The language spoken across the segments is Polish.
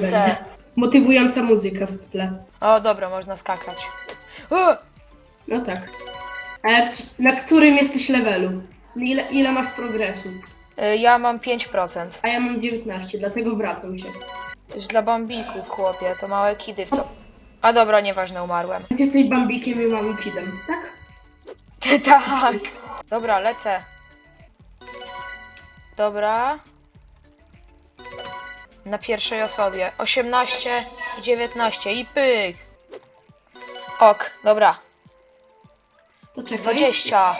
będę. Motywująca muzyka w tle. O, dobra, można skakać. O! No tak. Na którym jesteś levelu? Ile, ile masz progresu? Y, Ja mam 5%. A ja mam 19, dlatego wracam się. To jest dla bambików, chłopie, to małe kidy w to. A dobra, nieważne, umarłem. Ty jesteś Bambikiem i mamy kidem, tak? tak. Dobra, lecę. Dobra. Na pierwszej osobie. 18 i 19 i pyk. Ok, dobra. To czekaj. 20.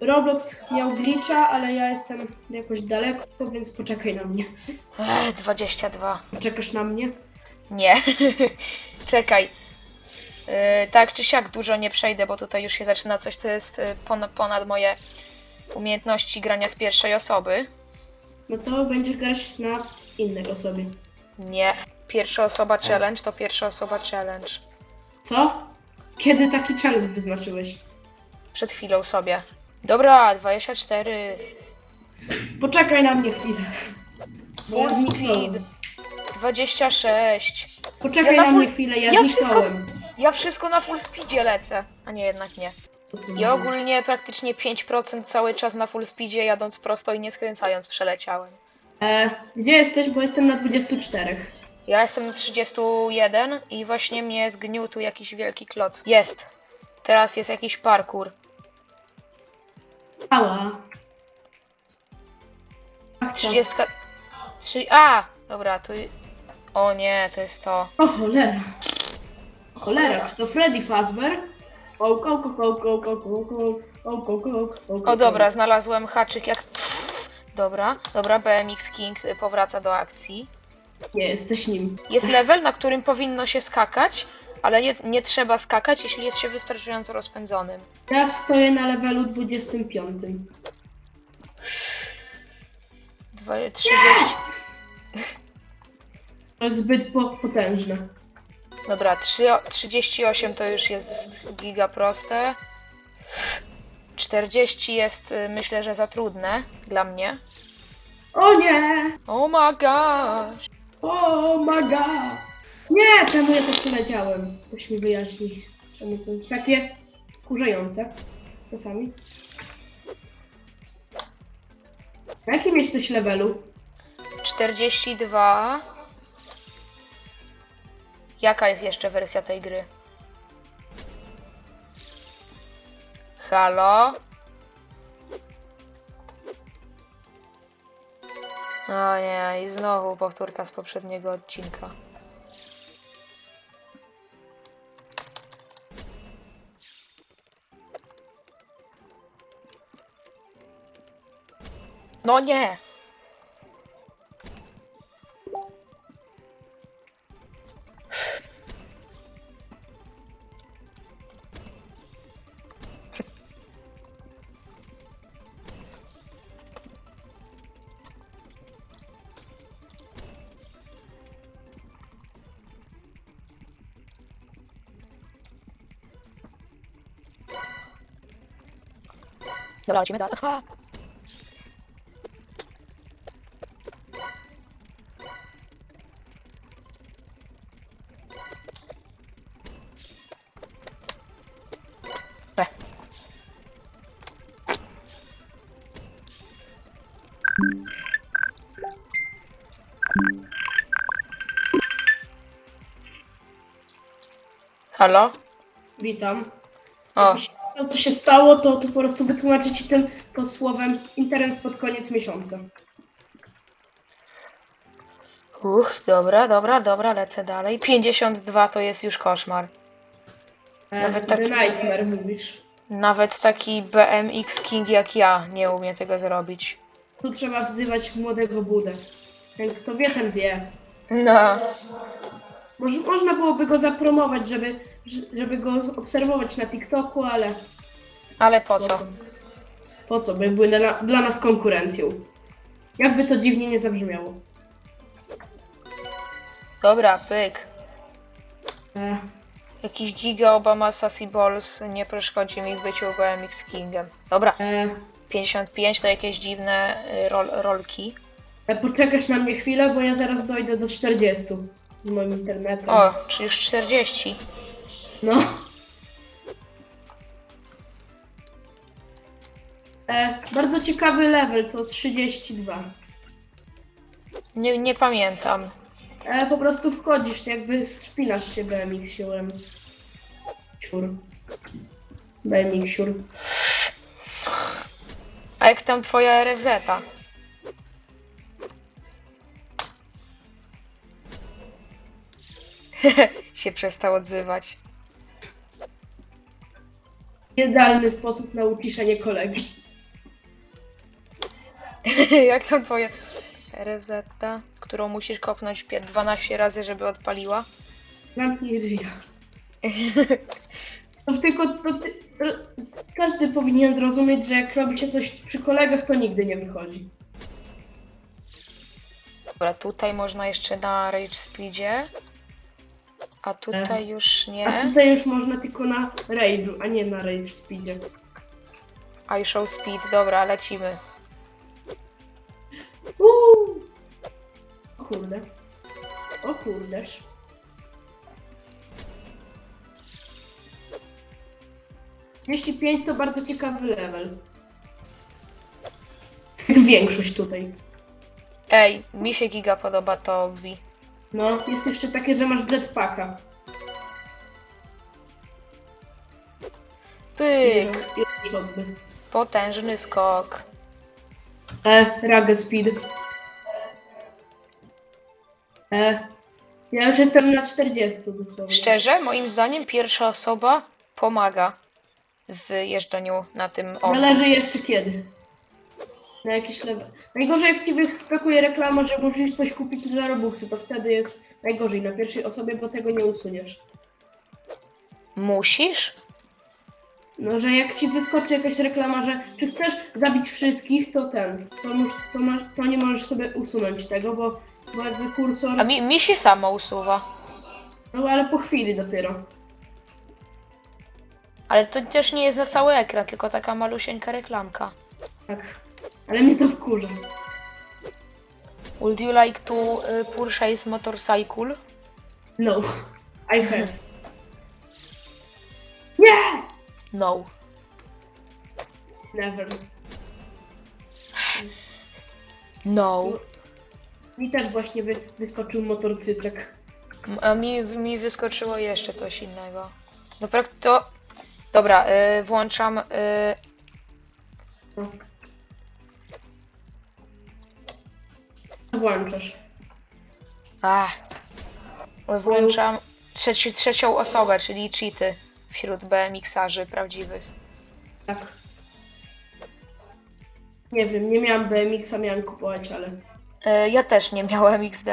Roblox miał glitcha, ale ja jestem jakoś daleko, więc poczekaj na mnie. Ech, 22. Poczekasz na mnie? Nie. Czekaj. Yy, tak czy siak dużo nie przejdę, bo tutaj już się zaczyna coś, co jest yy, ponad, ponad moje umiejętności grania z pierwszej osoby. No to będziesz grać na innej osobie. Nie. Pierwsza osoba challenge to pierwsza osoba challenge. Co? Kiedy taki challenge wyznaczyłeś? Przed chwilą sobie. Dobra, 24. Poczekaj na mnie chwilę. Bo ja Full zniknąłem. speed. 26. Poczekaj Ja na na mnie chwilę, ja, ja zniknąłem. Ja wszystko na full speedzie lecę. A nie, jednak nie. Ja ogólnie praktycznie 5% cały czas na full speedzie jadąc prosto i nie skręcając przeleciałem. E, gdzie jesteś? Bo jestem na 24. Ja jestem na 31 i właśnie mnie zgniótł jakiś wielki kloc. Jest. Teraz jest jakiś parkour. Ała. Ach, 30. Trzy... A! Dobra, tu. O nie, to jest to. O cholera. O cholera, to Freddy Fazbear. O, ko, ko, ko, ko, ko, ko, ko, o, dobra, znalazłem haczyk jak. Dobra, dobra, BMX King y, powraca do akcji. Nie, jesteś nim. Jest level, na którym powinno się skakać, ale nie, nie trzeba skakać, jeśli jest się wystarczająco rozpędzonym. Ja stoję na levelu 25. Dwa- 30. To jest zbyt po, potężne. Dobra, trzy- 38 to już jest giga proste. 40 jest y, myślę, że za trudne dla mnie. O nie! Oh my gosh. O maga! Nie, czemu ja to przeleciałem? Ktoś mi wyjaśni. Czemu to jest takie kurzające czasami. Na jakim jesteś levelu? 42. Jaka jest jeszcze wersja tej gry? Halo? O nie, i znowu powtórka z poprzedniego odcinka. No nie! Dobra, lecimy dalej. Aha. E. Halo? Witam. O, Jeśli to, co się stało, to, to po prostu wytłumaczę ci tym pod słowem internet pod koniec miesiąca. uch, dobra, dobra, dobra, lecę dalej. 52 to jest już koszmar. E, Nawet taki- Nightmare mówisz. Nawet taki BMX King jak ja nie umie tego zrobić. Tu trzeba wzywać młodego Budę. Ten kto wie, ten wie. No, Może, można byłoby go zapromować, żeby, żeby go obserwować na TikToku, ale ale po co? Po co? By był dla, dla nas konkurencją. Jakby to dziwnie nie zabrzmiało. Dobra, pyk. E, Jakiś giga Obama Sassy Balls nie przeszkodzi mi w byciu BMX Kingiem. Dobra, e, 55 to jakieś dziwne y, rol, rolki. E, Poczekasz na mnie chwilę, bo ja zaraz dojdę do 40 z moim internetem. O, czy już 40. No. E, bardzo ciekawy level to 32. Nie, nie pamiętam. E, po prostu wchodzisz, jakby spinasz się BMX siurem. Siur. BMX siur. A jak tam twoja RFZ? się przestał odzywać. Idealny sposób na uciszenie kolegi. jak tam twoja RFZ, którą musisz kopnąć pier- 12 razy, żeby odpaliła? Zamknij ryja. To tylko to ty, to, każdy powinien rozumieć, że jak robi się coś przy kolegach, to nigdy nie wychodzi. Dobra, tutaj można jeszcze na Rage Speedzie. A tutaj już A nie. tutaj już można tylko na rage'u, a nie na rage speedzie. I show speed, dobra, lecimy. Uuu. O kurde. O kurdeż. Jeśli 5 to bardzo ciekawy level. Jak większość tutaj. Ej, mi się giga podoba to V. No, jest jeszcze takie, że masz jetpacka. Pyk, Jest potężny skok. E, rugged speed. E, ja już jestem na 40 dosłownie. Szczerze, moim zdaniem pierwsza osoba pomaga w jeżdżeniu na tym o. Zależy jeszcze kiedy. Na jakiś level. Najgorzej jak ci wyskakuje reklama, że możesz coś kupić za robuxy, to wtedy jest najgorzej na pierwszej osobie, bo tego nie usuniesz. Musisz? No, że jak ci wyskoczy jakaś reklama, że czy chcesz zabić wszystkich, to ten, to, to, masz, to nie możesz sobie usunąć tego, bo, bo jakby kursor, A mi, mi się samo usuwa. no ale po chwili dopiero. Ale to też nie jest na cały ekran, tylko taka malusieńka reklamka. Tak. Ale mnie to wkurza. Would you like to y, purchase motorcycle? No. I have. Nie! No. Never. No. Mi też właśnie wy, wyskoczył motorcyklek. M- A mi, mi wyskoczyło jeszcze coś innego. Dobra, to... Dobra, y, włączam... Y, No. Włączasz. a, włączam trzeci, trzecią osobę, czyli cheaty wśród BMX-arzy prawdziwych. Tak. Nie wiem, nie miałam BMX-a, miałam kupować, ale... Y, ja też nie miałem XD.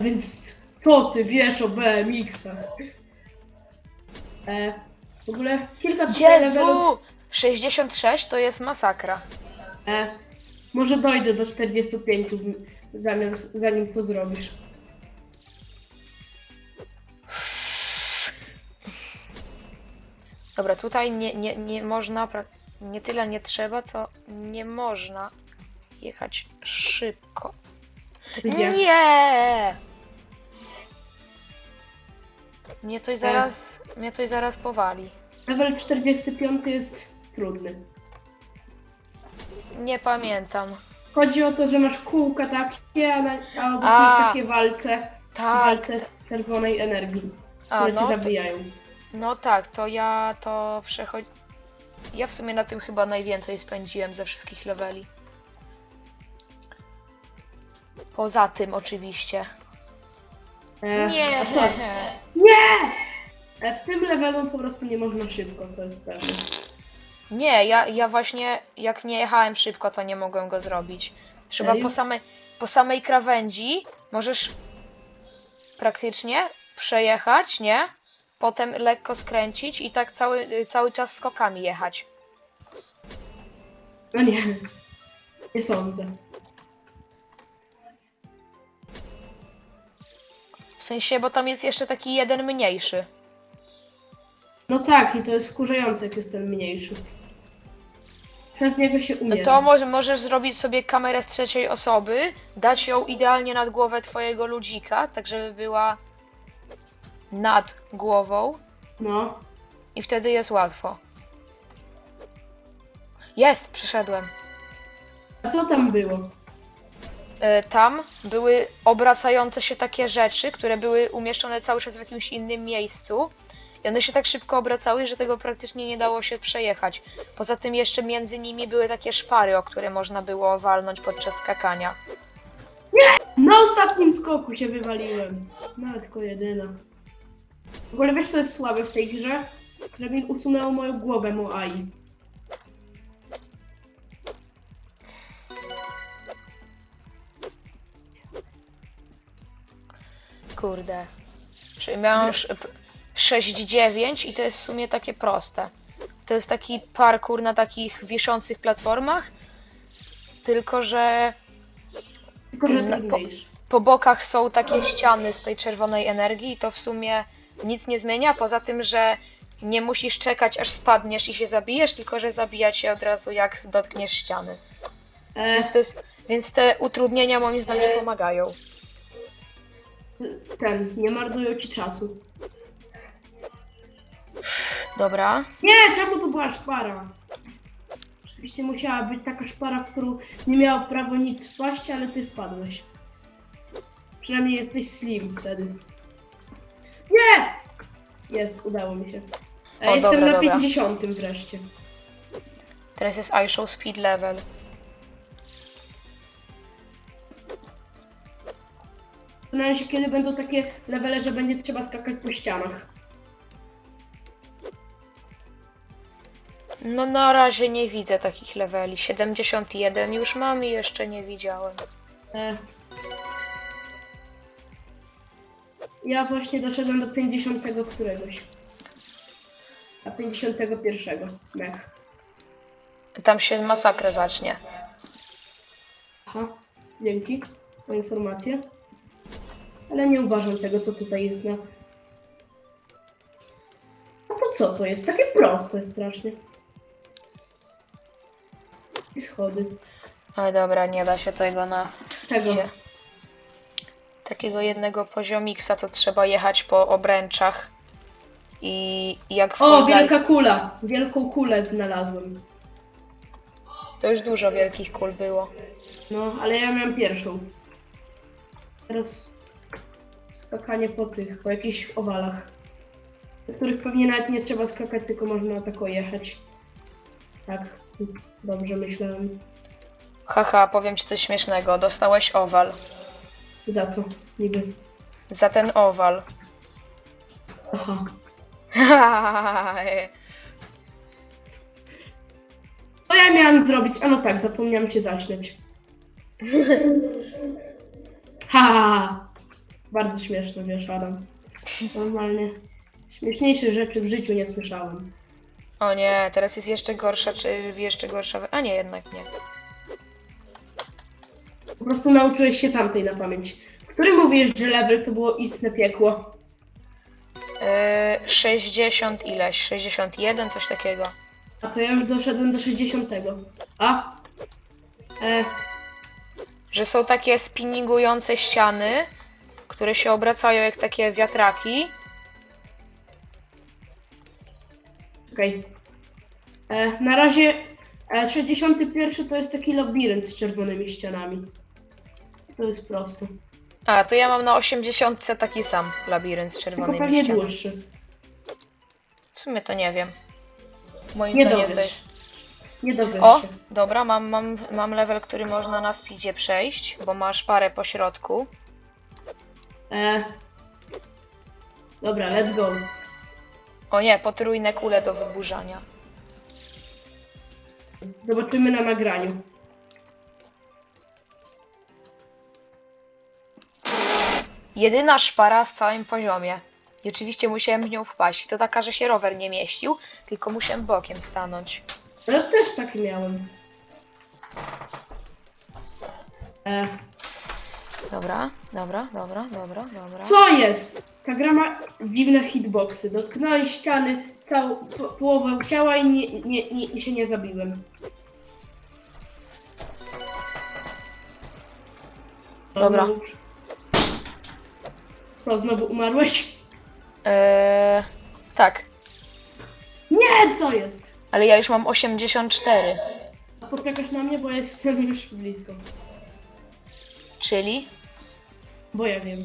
Więc co ty wiesz o BMX-ach? E, w ogóle kilka tutaj levelów... Jezu! 66 to jest masakra. E, może dojdę do 45 w- zanim, zanim to zrobisz. Dobra, tutaj nie, nie, nie można, nie tyle nie trzeba, co nie można jechać szybko. Gdzie? Nie! Mnie coś zaraz, mnie coś zaraz powali. Level 45 jest trudny. Nie pamiętam. Chodzi o to, że masz kółka takie, a, na, a obok A. masz takie walce, Tak, walce czerwonej energii, a które cię no, to, zabijają. no tak, to ja to przechodzi... Ja w sumie na tym chyba najwięcej spędziłem ze wszystkich leveli. Poza tym oczywiście. E, Nie! A co? Nie! E, w tym levelu po prostu nie można szybko, to jest pewne. Nie, ja, ja właśnie jak nie jechałem szybko, to nie mogłem go zrobić. Trzeba Serio? po samej, po samej krawędzi możesz praktycznie przejechać, nie? Potem lekko skręcić i tak cały, cały czas skokami jechać. No nie, nie sądzę. W sensie, bo tam jest jeszcze taki jeden mniejszy. No tak, i to jest wkurzające, jak jest ten mniejszy. Przez niego się umiera. To może, możesz zrobić sobie kamerę z trzeciej osoby, dać ją idealnie nad głowę twojego ludzika, tak żeby była nad głową No. i wtedy jest łatwo. Jest, przeszedłem. A co tam było? E, Tam były obracające się takie rzeczy, które były umieszczone cały czas w jakimś innym miejscu. I one się tak szybko obracały, że tego praktycznie nie dało się przejechać. Poza tym jeszcze między nimi były takie szpary, o które można było walnąć podczas skakania. Na ostatnim skoku się wywaliłem. Matko jedyna. W ogóle wiesz co jest słabe w tej grze? Że mi usunęło moją głowę Moai. Kurde. Czyli miałem sz- p- 6-9 i to jest w sumie takie proste. To jest taki parkour na takich wiszących platformach, tylko że Tylko, że Na- trudniejszy. po bokach są takie ściany z tej czerwonej energii i to w sumie nic nie zmienia, poza tym, że nie musisz czekać aż spadniesz i się zabijesz, tylko że zabija cię od razu jak dotkniesz ściany. E, Więc, jest, więc te utrudnienia moim zdaniem pomagają. ten, nie marnują ci czasu. Dobra. Nie, czemu to była szpara? Oczywiście musiała być taka szpara, w którą nie miało prawo nic wpaść, ale ty wpadłeś. Przynajmniej jesteś slim wtedy. Nie! Jest, udało mi się. E, O, jestem dobra, na dobra. 50 wreszcie. Teraz jest iShow Speed Level. Zastanawiam się, kiedy będą takie levele, że będzie trzeba skakać po ścianach. No na razie nie widzę takich leveli. 71 już mam i jeszcze nie widziałem. E. Ja właśnie doszedłem do 50 któregoś. A 51 mech. Tam się masakra zacznie. Aha, dzięki za informację. Ale nie uważam tego, co tutaj jest na... A to co to jest? Takie proste strasznie. I schody. Ale dobra, nie da się tego na Czego? się. Takiego jednego poziomiksa, to trzeba jechać po obręczach. I jak w O, wielka kula! Wielką kulę znalazłem. To już dużo wielkich kul było. No, ale ja miałem pierwszą. Teraz skakanie po tych, po jakichś owalach. Do których pewnie nawet nie trzeba skakać, tylko można tak jechać. Tak, dobrze myślałem. Haha, powiem ci coś śmiesznego. Dostałeś owal. Za co? Niby. Za ten owal. Aha. Co ja miałam zrobić? A no tak, zapomniałam cię zaśmiać. Ha. Bardzo śmieszne, wiesz, Adam. Normalnie. Śmieszniejszych rzeczy w życiu nie słyszałem. O nie, teraz jest jeszcze gorsza, czy jeszcze gorsza. A nie, jednak nie. Po prostu nauczyłeś się tamtej na pamięć. Który mówisz, że level to było istne piekło? Yy, 60 ileś? 61, coś takiego. A to ja już doszedłem do 60. A? E, Że są takie spinningujące ściany, które się obracają jak takie wiatraki. Okej. E, na razie e, 61 to jest taki labirynt z czerwonymi ścianami. To jest proste. A, to ja mam na 80 taki sam labirynt z Tylko czerwonymi pewnie ścianami. dłuższy. W sumie to nie wiem. Moim Nie zdaniem dowiesz. to jest. Nie dowiesz O, się. dobra, mam, mam, mam level, który można na speedzie przejść, bo masz parę po środku. E, dobra, let's go. O nie, potrójne kule do wyburzania. Zobaczymy na nagraniu. Jedyna szpara w całym poziomie. I oczywiście musiałem w nią wpaść. To taka, że się rower nie mieścił, tylko musiałem bokiem stanąć. Ja też tak miałem. E, Dobra, dobra, dobra, dobra, dobra. co jest? Ta gra ma dziwne hitboxy. Dotknąłem ściany, całą po, połowę ciała i nie, nie, nie, się nie zabiłem. To Dobra. Znowu... To znowu umarłeś? Eee, tak. Nie, co jest? Ale ja już mam 84. Poczekasz na mnie, bo jestem już blisko. Czyli? Bo ja wiem.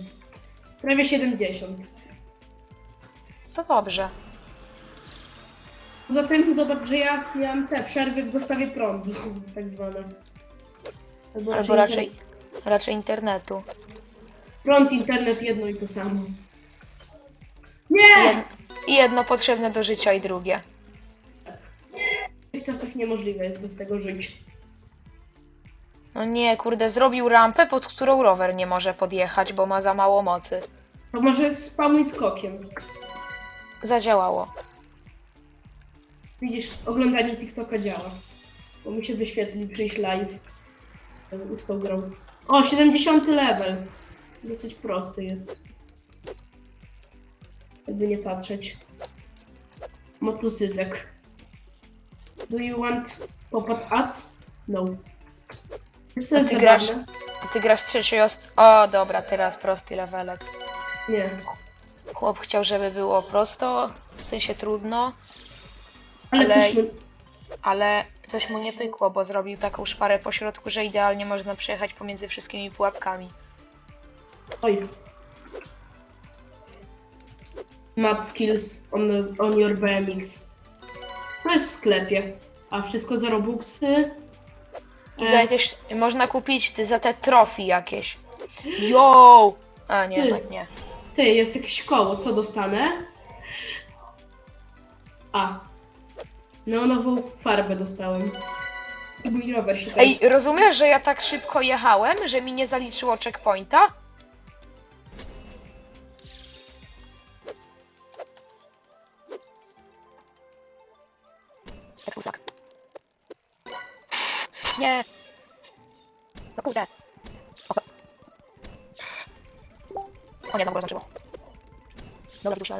Prawie 70. To dobrze. Poza tym zobacz, że ja miałam te przerwy w dostawie prądu, tak zwane. Albo raczej, raczej internetu. Prąd, internet, jedno i to samo. Nie! Jed, jedno potrzebne do życia i drugie. W tych czasach niemożliwe jest bez tego żyć. No nie, kurde, zrobił rampę, pod którą rower nie może podjechać, bo ma za mało mocy. To może spamuj skokiem. Zadziałało. Widzisz, oglądanie TikToka działa. Bo mi się wyświetli przyjść live z, tą- z tą grą. O, 70 level. Dosyć prosty jest. Jakby nie patrzeć. Motocyzek. Do you want pop-up ads? No. Co A jest ty grasz- zabawne? A ty grasz trzeciej os... O, dobra, teraz prosty levelek. Nie. Chłop chciał, żeby było prosto, w sensie trudno, Ale, Ale- ale coś mu nie pykło, bo zrobił taką szparę po środku, że idealnie można przejechać pomiędzy wszystkimi pułapkami. Oj. Mad skills on, on your BMX. To jest w sklepie. A wszystko za Robuxy. I E. za jakieś... Można kupić ty- za te trofy jakieś. Yo! A, nie, Ty. nie. Ty, jest jakieś koło, co dostanę? A. Neonową farbę dostałem. Mój rower się Ej, teraz... rozumiesz, że ja tak szybko jechałem, że mi nie zaliczyło checkpointa?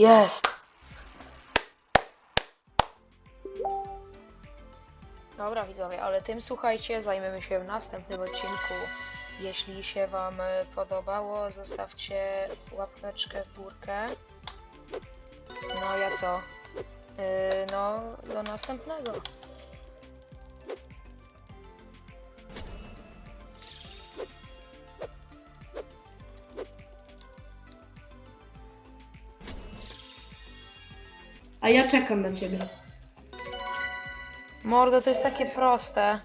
Jest. Dobra widzowie, ale tym słuchajcie, zajmiemy się w następnym odcinku. Jeśli się Wam e, podobało, zostawcie łapeczkę w górkę. No ja co? Yy, no, do następnego. Ja czekam na ciebie. Mordo, to jest takie proste.